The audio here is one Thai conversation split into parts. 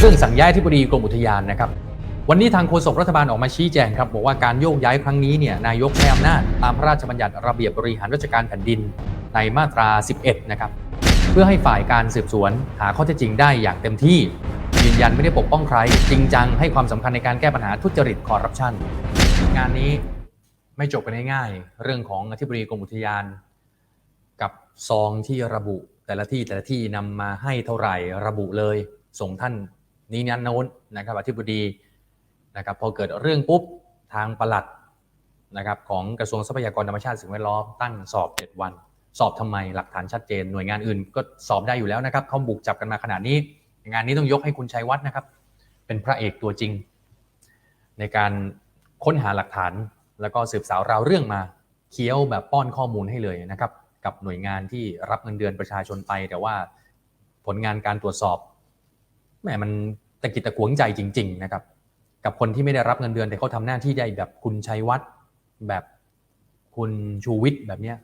เรื่องสั่งย้ายที่บดีกรมอุทยานนะครับวันนี้ทางโฆษกรัฐบาลออกมาชี้แจงครับบอกว่าการโยกย้ายครั้งนี้เนี่ยนายกใช้อำนาจตามพระราชบัญญัติระเบียบบริหารราชการแผ่นดินในมาตรา 11 นะครับ เพื่อให้ฝ่ายการสืบสวนหาข้อเท็จจริงได้อย่างเต็มที่ ยืนยันไม่ได้ปกป้องใคร จริงจังให้ความสำคัญในการแก้ปัญหาทุจริตคอร์รัปชันงานนี้ไม่จบกันง่ายๆเรื่องของอธิบดีกรมอุทยาน กับซองที่ระบุแต่ละที่แต่ละที่นำมาให้เท่าไหร่ระบุเลยส่งท่าน นี้นั้นโน้นนะครับอธิบดีนะครับพอเกิดเรื่องปุ๊บทางประหลัดนะครับของกระทรวงทรัพยากรธรรมชาติสิ่งแวดล้อมตั้งสอบ 7 วัน สอบทำไมหลักฐานชัดเจนหน่วยงานอื่น ก็สอบได้อยู่แล้วนะครับเขาบุกจับกันมาขนาดนี้ งานนี้ต้องยกให้คุณชัยวัฒน์นะครับ เป็นพระเอกตัวจริง ในการค้นหาหลักฐานแล้วก็สืบสาวราวเรื่องมาเคี้ยวแบบป้อนข้อมูลให้เลยนะครับ กับหน่วยงานที่รับเงินเดือนประชาชนไป แต่ว่าผลงานการตรวจสอบ แหมมันตะกิดตะขวงใจจริง ๆ นะครับ กับคนที่ไม่ได้รับเงินเดือน แต่เขาทำหน้าที่ได้แบบคุณชัยวัฒน์แบบคุณชูวิทย์แบบเนี้ย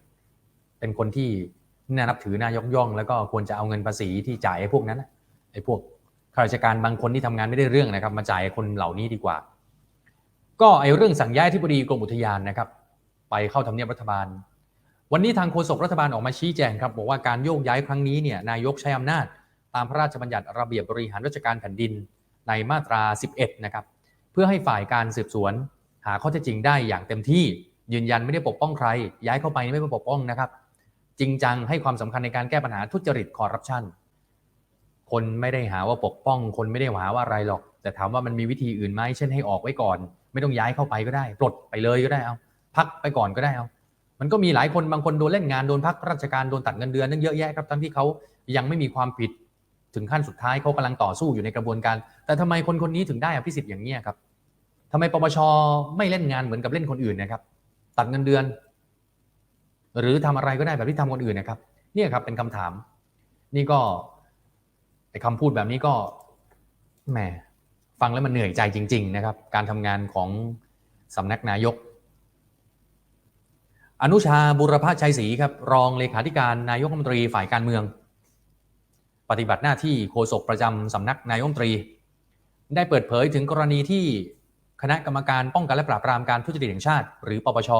เป็นคนที่น่านับถือน่ายกย่อง แล้วก็ควรจะเอาเงินภาษีที่จ่ายไอ้พวกนั้นไอ้พวกข้าราชการบางคนที่ทำงานไม่ได้เรื่องนะครับ มาจ่ายคนเหล่านี้ดีกว่า ก็ไอ้เรื่องสั่งย้ายที่บดีกรมอุทยานนะครับ ไปเข้าทำเนียบรัฐบาล วันนี้ทางโฆษกรัฐบาลออกมาชี้แจงครับบอกว่าการโยกย้ายครั้งนี้เนี่ยนายกใช้อำนาจ ตามพระราชบัญญัติระเบียบบริหารราชการแผ่นดินในมาตรา 11 นะครับ เพื่อให้ฝ่ายการสืบสวน หาข้อเท็จจริงได้อย่างเต็มที่ยืนยันไม่ได้ปกป้องใคร ย้ายเข้าไปไม่ได้ปกป้องนะครับ จริงจังให้ความสำคัญในการแก้ปัญหาทุจริตคอร์รัปชันคนไม่ได้หาว่าปกป้อง คนไม่ได้หาว่าอะไรหรอก แต่ถามว่ามันมีวิธีอื่นไหมเช่นให้ออกไว้ก่อน ไม่ต้องย้ายเข้าไปก็ได้ปลดไปเลยก็ได้เอาพักไปก่อนก็ได้เอามันก็มีหลายคนบางคนโดนเล่นงานโดนพักราชการโดนตัดเงินเดือนนั่นเยอะแยะครับทั้งที่เขายังไม่มีความผิด ถึงขั้นสุดท้ายเขากำลังต่อสู้อยู่ในกระบวนการ แต่ทำไมคนคนนี้ถึงได้อภิสิทธิ์อย่างนี้ครับทำไมปปชไม่เล่นงานเหมือนกับเล่นคนอื่นนะครับ ตัดเงินเดือน หรือทำอะไรก็ได้แบบที่ทำคนอื่นนะครับ เนี่ยครับเป็นคำถาม นี่ก็ไอ้คำพูดแบบนี้ก็แหมฟังแล้วมันเหนื่อยใจจริง ๆ นะครับ การทำงานของสำนักนายก อนุชาบุรพชัยศรีครับ รองเลขาธิการนายกรัฐมนตรีฝ่ายการเมือง ปฏิบัติหน้าที่โฆษกประจำสำนักนายกรัฐมนตรี ได้เปิดเผยถึงกรณีที่คณะกรรมการป้องกันและปราบปรามการทุจริตแห่งชาติ หรือปปช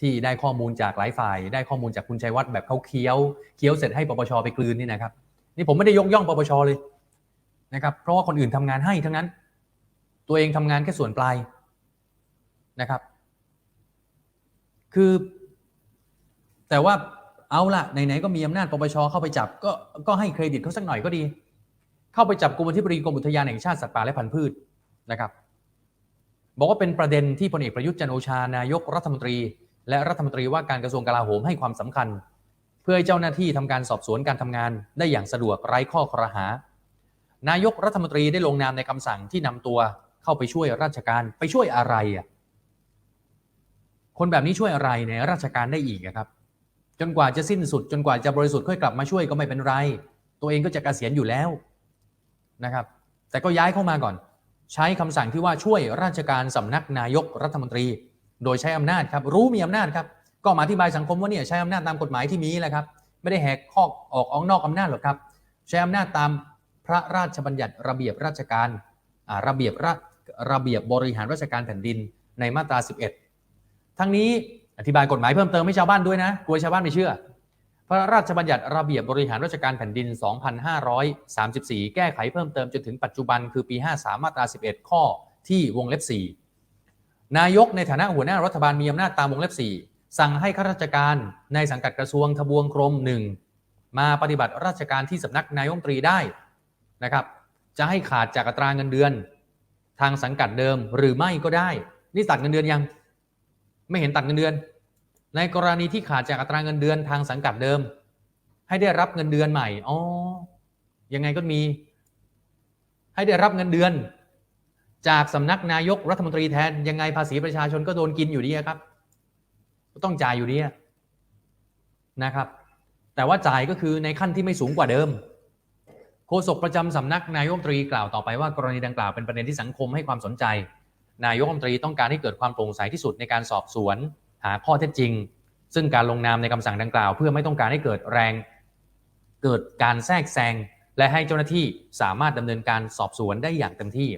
ที่ได้ข้อมูลจากหลายฝ่าย ได้ข้อมูลจากคุณชัยวัฒน์แบบเขาเคี้ยวเคี้ยวเสร็จให้ปปชไปกลืนนี่นะครับ นี่ผมไม่ได้ยกย่องปปชเลยนะครับ เพราะว่าคนอื่นทำงานให้ทั้งนั้น ตัวเองทำงานแค่ส่วนปลายนะครับ คือ แต่ว่า เอาละไหนๆก็มีอำนาจปปชเข้าไปจับก็ก็ให้เครดิตเขาสักหน่อยก็ดี เข้าไปจับกรมอธิบดีกรมอุทยานแห่งชาติสัตว์ป่าและพันธุ์พืชนะครับ บอกว่าเป็นประเด็นที่พลเอกประยุทธ์จันโอชานายกรัฐมนตรี และรัฐมนตรีว่าการกระทรวงกลาโหมให้ความสำคัญ เพื่อให้เจ้าหน้าที่ทำการสอบสวนการทำงานได้อย่างสะดวกไร้ข้อครหา นายกรัฐมนตรีได้ลงนามในคำสั่งที่นำตัวเข้าไปช่วยราชการไปช่วยอะไรอะคนแบบนี้ช่วยอะไรในราชการได้อีกครับ จนกว่าจะสิ้นสุด จนกว่าจะบริสุทธิ์ค่อยกลับมาช่วยก็ไม่เป็นไร ตัวเองก็จะกะเกษียณอยู่แล้วนะครับ แต่ก็ย้ายเข้ามาก่อน ใช้คำสั่งที่ว่าช่วยราชการสำนักนายกรัฐมนตรี โดยใช้อำนาจครับ รู้มีอำนาจครับ ก็มาอธิบายสังคมว่าเนี่ยใช้อำนาจตามกฎหมายที่มีแหละครับ ไม่ได้แหกข้อออกออกนอกอำนาจหรอกครับ ใช้อำนาจตามพระราชบัญญัติระเบียบราชการอ่าระเบียบระระเบียบบริหารราชการแผ่นดินในมาตรา 11 ทั้งนี้ อธิบายกฎหมายเพิ่มเติมให้ชาวบ้านด้วยนะกลัวชาวบ้านไม่เชื่อ พระราชบัญญัติระเบียบบริหารราชการแผ่นดิน 2534 แก้ไขเพิ่มเติมจนถึงปัจจุบันคือปี 53 มาตรา 11 ข้อที่วงเล็บ 4 นายกในฐานะหัวหน้ารัฐบาลมีอำนาจตามวงเล็บ 4 สั่งให้ข้าราชการในสังกัดกระทรวงทบวงกรม1มาปฏิบัติราชการที่สำนักนายกรัฐมตรีได้นะครับ จะให้ขาดจากอัตราเงินเดือน ทางสังกัดเดิมหรือไม่ก็ได้ นี่ตัดเงินเดือนยัง ไม่เห็นตัดเงินเดือน ในกรณีที่ขาดจากอัตราเงินเดือนทางสังกัดเดิม ให้ได้รับเงินเดือนใหม่อ๋อยังไงก็มี ให้ได้รับเงินเดือน จากสำนักนายกรัฐมนตรีแทนยังไงภาษีประชาชนก็โดนกินอยู่ดีครับก็ต้องจ่ายอยู่ดีนะครับ แต่ว่าจ่ายก็คือในขั้นที่ไม่สูงกว่าเดิมโฆษกประจำสำนักนายกรัฐมนตรีกล่าวต่อไปว่ากรณีดังกล่าวเป็นประเด็นที่สังคมให้ความสนใจ นายกรัฐมนตรีต้องการให้เกิดความโปร่งใสที่สุดในการสอบสวน หาข้อเท็จจริง ซึ่งการลงนามในคำสั่งดังกล่าว เพื่อไม่ต้องการให้เกิดแรง เกิดการแทรกแซงและให้เจ้าหน้าที่สามารถดำเนินการสอบสวนได้อย่างเต็มที่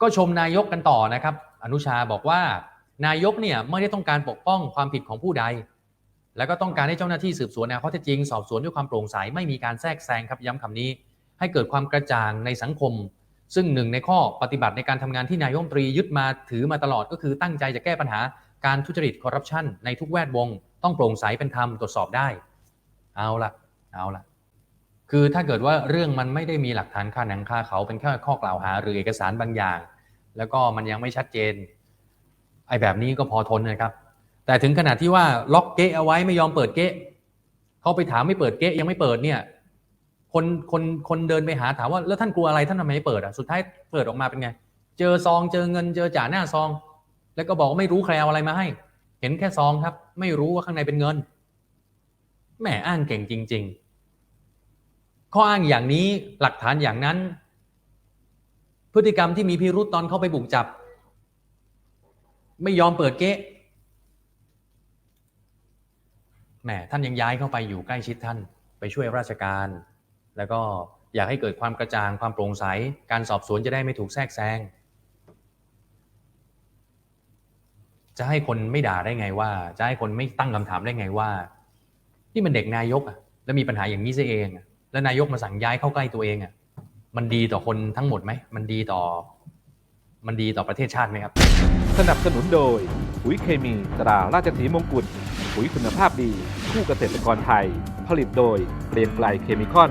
ก็ชมนายกกันต่อนะครับ อนุชาบอกว่า นายกเนี่ยไม่ได้ต้องการปกป้องความผิดของผู้ใด แล้วก็ต้องการให้เจ้าหน้าที่สืบสวนแนวข้อเท็จจริง สอบสวนด้วยความโปร่งใสไม่มีการแทรกแซงครับย้ำคำนี้ ให้เกิดความกระจ่างในสังคม ซึ่งหนึ่งในข้อปฏิบัติในการทำงานที่นายมนตรียึดมาถือมาตลอดก็คือตั้งใจจะแก้ปัญหาการทุจริตคอร์รัปชันในทุกแวดวง ต้องโปร่งใสเป็นธรรมตรวจสอบได้ เอาละเอาละคือถ้าเกิดว่าเรื่องมันไม่ได้มีหลักฐานค่าหนังค่าเขาเป็นแค่ข้อกล่าวหา หรือเอกสารบางอย่าง แล้วก็มันยังไม่ชัดเจนไอ้แบบนี้ก็พอทนนะครับ แต่ถึงขนาดที่ว่าล็อกเกะเอาไว้ไม่ยอมเปิดเกะเขาไปถามไม่เปิดเกะยังไม่เปิดเนี่ย คนคนคนเดินไปหาถามว่าแล้วท่านกลัวอะไรท่านทำไมไม่เปิดอะสุดท้ายเปิดออกมาเป็นไง เจอซองเจอเงินเจอจ่าหน้าซอง แล้วก็บอกว่าไม่รู้ใครเอาอะไรมาให้ เห็นแค่ซองครับ ไม่รู้ว่าข้างในเป็นเงินแหมอ้างเก่งจริง ๆ ข้ออ้างอย่างนี้หลักฐานอย่างนั้น พฤติกรรมที่มีพิรุษตอนเข้าไปบุกจับ ไม่ยอมเปิดเก๊ะแหมท่านยังย้ายเข้าไปอยู่ใกล้ชิดท่านไปช่วยราชการ แล้วก็อยากให้เกิดความกระจ่างความโปร่งใส การสอบสวนจะได้ไม่ถูกแทรกแซง จะให้คนไม่ด่าได้ไงว่า จะให้คนไม่ตั้งคำถามได้ไงว่านี่มันเด็กนายกอะแล้วมีปัญหาอย่างนี้ซะเองอะแล้วนายกมาสั่งย้ายเข้าใกล้ตัวเองอะมันดีต่อคนทั้งหมดไหม มันดีต่อ มันดีต่อประเทศชาติไหมครับ สนับสนุนโดยปุ๋ยเคมีตราราชสีมงกุฎปุ๋ยคุณภาพดี คู่เกษตรกรไทย ผลิตโดยเกรียงไกลเคมีคอน